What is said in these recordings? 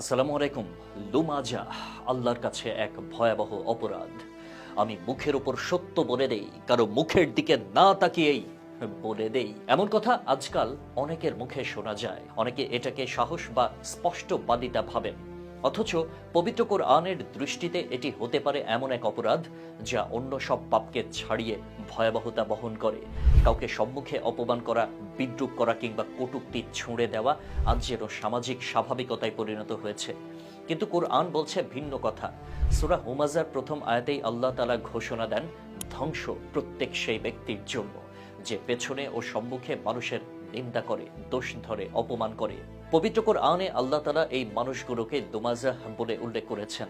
আসসালামু আলাইকুম লুমাজা আল্লাহর কাছে এক ভয়াবহ অপরাধ। আমি মুখের ওপর সত্য বলে দেই, কারও মুখের দিকে না তাকিয়েই বলে দেই। এমন কথা আজকাল অনেকের মুখে শোনা যায়। অনেকে এটাকে সাহস বা স্পষ্টবাদিতা ভাবেন। অথচ পবিত্র কোরআনের দৃষ্টিতে এটি হতে পারে এমন এক অপরাধ যা অন্য সব পাপকে ছাড়িয়ে ভয়াবহতা বহন করে। কাউকে সম্মুখে অপমান করা, বিদ্রুপ করা কিংবা কটূক্তি ছুঁড়ে দেওয়া আজ যেন সামাজিক স্বাভাবিকতায় পরিণত হয়েছে। কিন্তু কোরআন বলছে ভিন্ন কথা। সুরা হুমাজার প্রথম আয়াতেই আল্লাহ তালা ঘোষণা দেন, ধ্বংস প্রত্যেক সেই ব্যক্তির জন্য। যে পেছনে ও সম্মুখে মানুষের নিন্দা করে, দোষ ধরে, অপমান করে। পবিত্র কোরআনে আল্লাহ তালা এই মানুষগুলোকে দুমাজাহ বলে উল্লেখ করেছেন।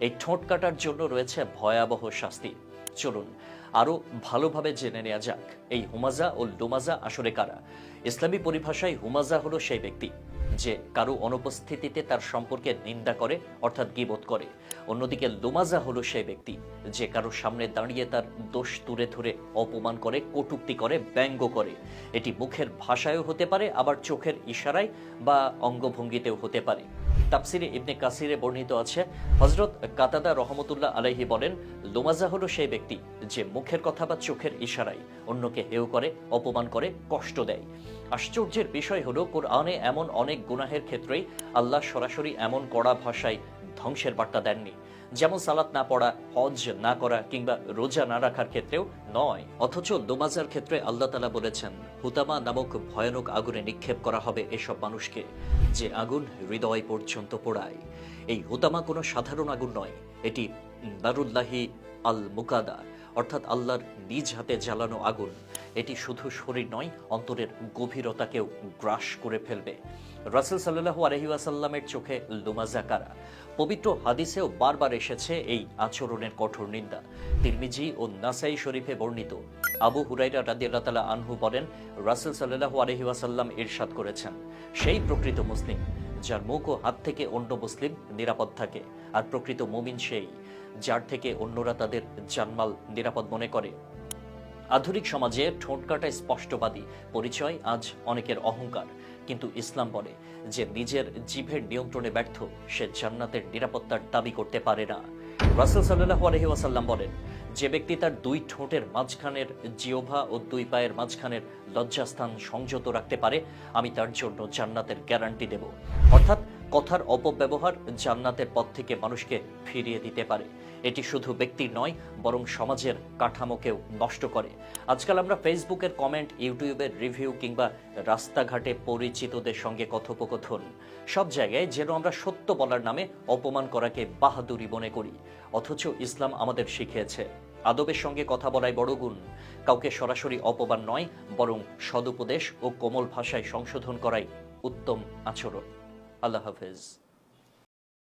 এই ঠোঁট কাটার জন্য রয়েছে ভয়াবহ শাস্তি। চলুন, আরও ভালোভাবে জেনে নেওয়া যাক, এই হুমাজা ও লুমাজা আসলে কারা? ইসলামী পরিভাষায় হুমাজা হলো সেই ব্যক্তি। যে কারও অনুপস্থিতিতে তার সম্পর্কে নিন্দা করে, অর্থাৎ গিবোধ করে। অন্যদিকে লোমাজা হলো সেই ব্যক্তি, যে কারও সামনে দাঁড়িয়ে তার দোষ তুলে ধরে, অপমান করে, কটুক্তি করে, ব্যঙ্গ করে। এটি মুখের ভাষায়ও হতে পারে, আবার চোখের ইশারায় বা অঙ্গভঙ্গিতেও হতে পারে। তাফসিরে ইবনে কাসিরে বর্ণিত আছে হজরত কাতাদা রহমতুল্লাহ আলাইহি বলেন, লোমাজা হলো সেই ব্যক্তি যে মুখের কথা বা চোখের ইশারায় অন্যকে হেউ করে, অপমান করে, কষ্ট দেয়। আশ্চর্যের বিষয় হলো, কোরআনে এমন অনেক গুনাহের ক্ষেত্রেই আল্লাহ সরাসরি এমন কড়া ভাষায় ধ্বংসের বার্তা দেননি। যেমন সালাত না পড়া, হজ না করা কিংবা রোজা না রাখার ক্ষেত্রেও নয়। অথচ দোমাজার ক্ষেত্রে আল্লাহ তালা বলেছেন, হুতামা নামক ভয়ানক আগুনে নিক্ষেপ করা হবে এসব মানুষকে, যে আগুন হৃদয় পর্যন্ত পোড়ায়। এই হুতামা কোনো সাধারণ আগুন নয়, এটি দারুল্লাহি আল মুকাদা অর্থাৎ আল্লাহর নিজ হাতে জ্বালানো আগুন। এটি শুধু শরীর নয়, অন্তরের গভীরতাকেও গ্রাস করে ফেলবে। রাসেল সাল্লাহু আলহিউসাল্লামের চোখে লুমাজা কারা পবিত্র হাদিসেও বারবার এসেছে এই আচরণের কঠোর নিন্দা। তিরমিজি ও নাসাই শরীফে বর্ণিত। আবু হুরাইরা রাদিয়াল্লাহ আনহু বলেন, রাসেল সাল্লাহু আলহিউসাল্লাম ইরশাদ করেছেন। সেই প্রকৃত মুসলিম, যার মুখ ও হাত থেকে অন্য মুসলিম নিরাপদ থাকে, আর প্রকৃত মুমিন সেই। যার থেকে অন্যরা তাদের জানমাল নিরাপদ মনে করে। আধুনিক সমাজে ঠোঁট কাটা স্পষ্টবাদী পরিচয় আজ অনেকের অহংকার। কিন্তু ইসলাম বলে যে নিজের জিভের নিয়ন্ত্রণে ব্যর্থ, সে জান্নাতের নিরাপত্তার দাবি করতে পারে না। রাসেল সাল্লাহ আলহি ওয়াসাল্লাম বলেন, যে ব্যক্তি তার দুই ঠোঁটের মাঝখানের জিওভা ও দুই পায়ের মাঝখানের লজ্জাস্থান সংযত রাখতে পারে, আমি তার জন্য জান্নাতের গ্যারান্টি দেব। অর্থাৎ কথার অপব্যবহার জান্নাতের পথ থেকে মানুষকে ফিরিয়ে দিতে পারে। এটি শুধু ব্যক্তির নয়, বরং সমাজের কাঠামোকেও নষ্ট করে। আজকাল আমরা ফেসবুকের কমেন্ট, ইউটিউবের রিভিউ কিংবা রাস্তাঘাটে পরিচিতদের সঙ্গে কথোপকথন। সব জায়গায় যেন আমরা সত্য বলার নামে অপমান করাকে বাহাদুরি মনে করি। অথচ ইসলাম আমাদের শিখিয়েছে, আদবের সঙ্গে কথা বলাই বড় গুণ। কাউকে সরাসরি অপমান নয়, বরং সদুপদেশ ও কোমল ভাষায় সংশোধন করাই উত্তম আচরণ। আল্লাহ হাফেজ।